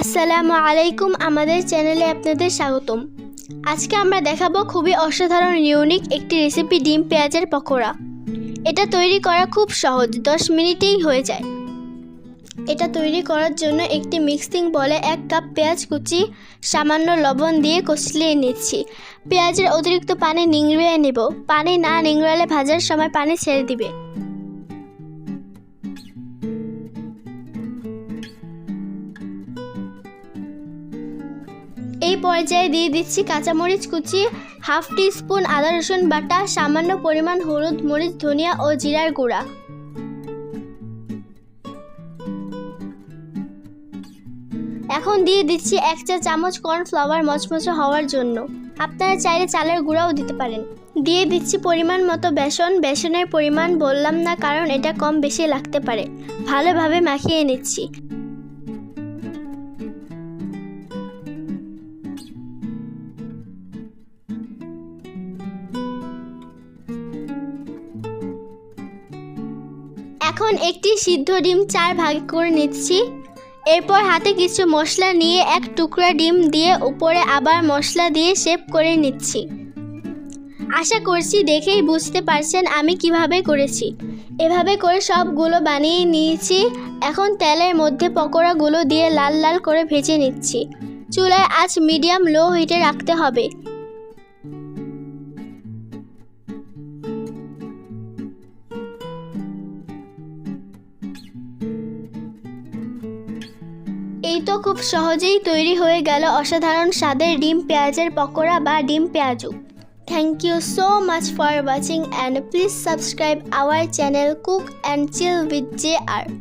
আসসালামু আলাইকুম, আমাদের চ্যানেলে আপনাদের স্বাগতম। আজকে আমরা দেখাবো খুবই অসাধারণ ইউনিক একটি রেসিপি ডিম পেঁয়াজের পকোড়া। এটা তৈরি করা খুব সহজ, দশ মিনিটেই হয়ে যায়। এটা তৈরি করার জন্য একটি মিক্সিং বলে এক কাপ পেঁয়াজ কুচি, সামান্য লবণ দিয়ে কষলিয়ে নিচ্ছি। পেঁয়াজের অতিরিক্ত পানি নিংড়িয়ে নেব। পানি না নিংড়ালে ভাজার সময় পানি ছেড়ে দিবে। এই পর্যায়ে দিয়ে দিচ্ছি কাঁচামরিচ কুচি, হাফ টি স্পুন আদা রসুন বাটা, সামান্য পরিমাণ হলুদ মরিচ, ধনিয়া ও জিরার গুঁড়া। এখন দিয়ে দিচ্ছি এক চা চামচ কর্নফ্লাওয়ার মচমচে হওয়ার জন্য। আপনারা চাইলে চালের গুঁড়াও দিতে পারেন। দিয়ে দিচ্ছি পরিমাণ মতো বেসন। বেসনের পরিমাণ বললাম না কারণ এটা কম বেশি লাগতে পারে। ভালোভাবে মাখিয়ে নিচ্ছি। এখন একটি সিদ্ধ ডিম চার ভাগ করে নিচ্ছি। এরপর হাতে কিছু মশলা নিয়ে এক টুকরা ডিম দিয়ে উপরে আবার মশলা দিয়ে শেপ করে নিচ্ছি। আশা করছি দেখেই বুঝতে পারছেন আমি কীভাবে করেছি। এভাবে করে সবগুলো বানিয়ে নিয়েছি। এখন তেলের মধ্যে পকোড়াগুলো দিয়ে লাল লাল করে ভেজে নিচ্ছি। চুলায় আজ মিডিয়াম লো হিটে রাখতে হবে। এই তো খুব সহজেই তৈরি হয়ে গেল অসাধারণ স্বাদের ডিম পেঁয়াজের পকোড়া বা ডিম পেঁয়াজু। Thank you so much for watching and please subscribe our channel Cook and Chill with J R